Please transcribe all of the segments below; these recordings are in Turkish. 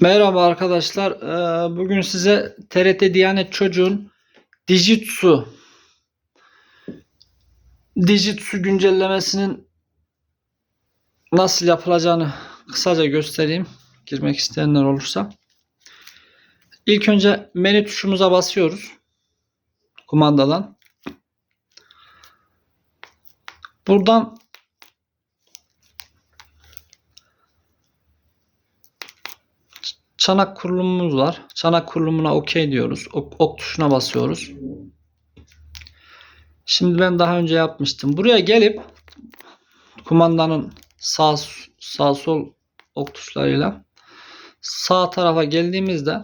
Merhaba arkadaşlar. Ee, Bugün size TRT Diyanet Çocuğun Dijitsu Dijitsu güncellemesinin nasıl yapılacağını kısaca göstereyim. Girmek isteyenler olursa. İlk önce menü tuşumuza basıyoruz. Kumandadan. Buradan çanak kurulumumuz var. Çanak kurulumuna OK diyoruz. Ok, ok tuşuna basıyoruz. Şimdi ben daha önce yapmıştım. Buraya gelip kumandanın sağ sağ sol ok tuşlarıyla sağ tarafa geldiğimizde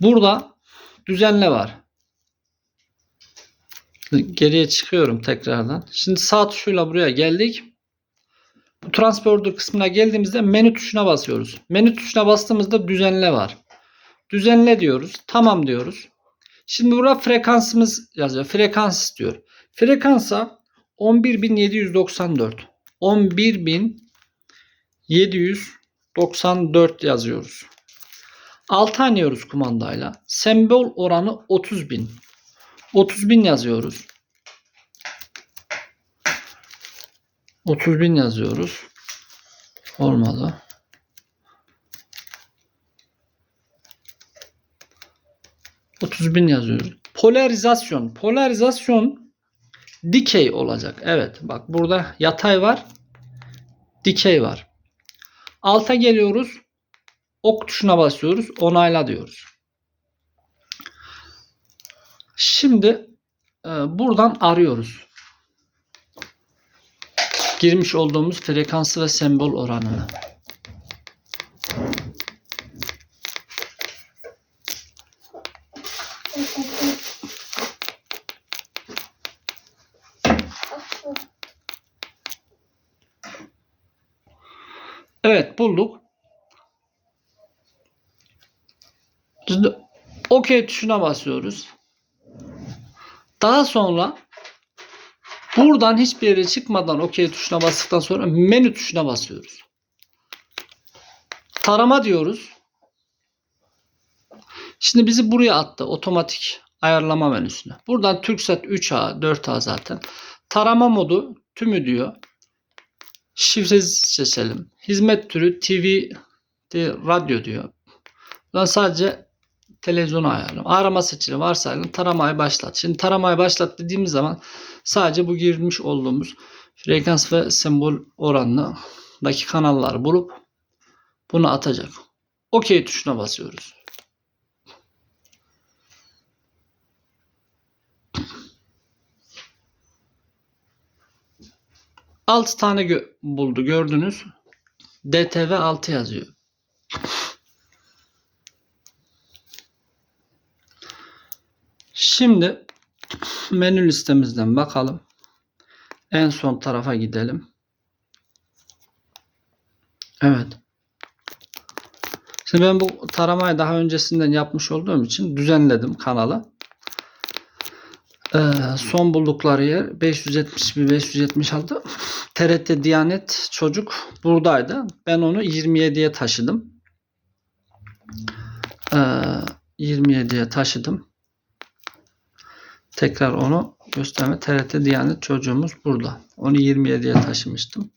burada düzenle var. Geriye çıkıyorum tekrardan. Şimdi sağ tuşuyla buraya geldik. Transporter kısmına geldiğimizde menü tuşuna basıyoruz. Menü tuşuna bastığımızda düzenle var. Düzenle diyoruz. Tamam diyoruz. Şimdi burada frekansımız yazıyor. Frekans istiyor. Frekansa 11794. 11794 yazıyoruz. Alta iniyoruz kumandayla. Sembol oranı 30.000. 30.000 yazıyoruz. 30 bin yazıyoruz. Olmadı. Otuz bin yazıyoruz. Polarizasyon. Polarizasyon dikey olacak. Evet. Bak burada yatay var. Dikey var. Alta geliyoruz. Ok tuşuna basıyoruz. Onayla diyoruz. Şimdi e, buradan arıyoruz girmiş olduğumuz frekansı ve sembol oranını. Evet bulduk. OK tuşuna basıyoruz. Daha sonra Buradan hiçbir yere çıkmadan OK tuşuna bastıktan sonra menü tuşuna basıyoruz. Tarama diyoruz. Şimdi bizi buraya attı. Otomatik ayarlama menüsüne. Buradan TürkSat 3A, 4A zaten. Tarama modu tümü diyor. Şifre seçelim. Hizmet türü TV, radyo diyor. Ben sadece televizyonu ayarlayalım. Arama seçili varsayalım. Taramayı başlat. Şimdi taramayı başlat dediğimiz zaman sadece bu girmiş olduğumuz frekans ve sembol oranındaki kanalları bulup bunu atacak. OK tuşuna basıyoruz. Altı tane gö buldu gördünüz. DTV 6 yazıyor. Şimdi menü listemizden bakalım. En son tarafa gidelim. Evet. Şimdi ben bu taramayı daha öncesinden yapmış olduğum için düzenledim kanalı. Ee, son buldukları yer 571 576 TRT Diyanet çocuk buradaydı. Ben onu 27'ye taşıdım. Ee, 27'ye taşıdım. Tekrar onu gösterme. TRT Diyanet çocuğumuz burada. Onu 27'ye taşımıştım.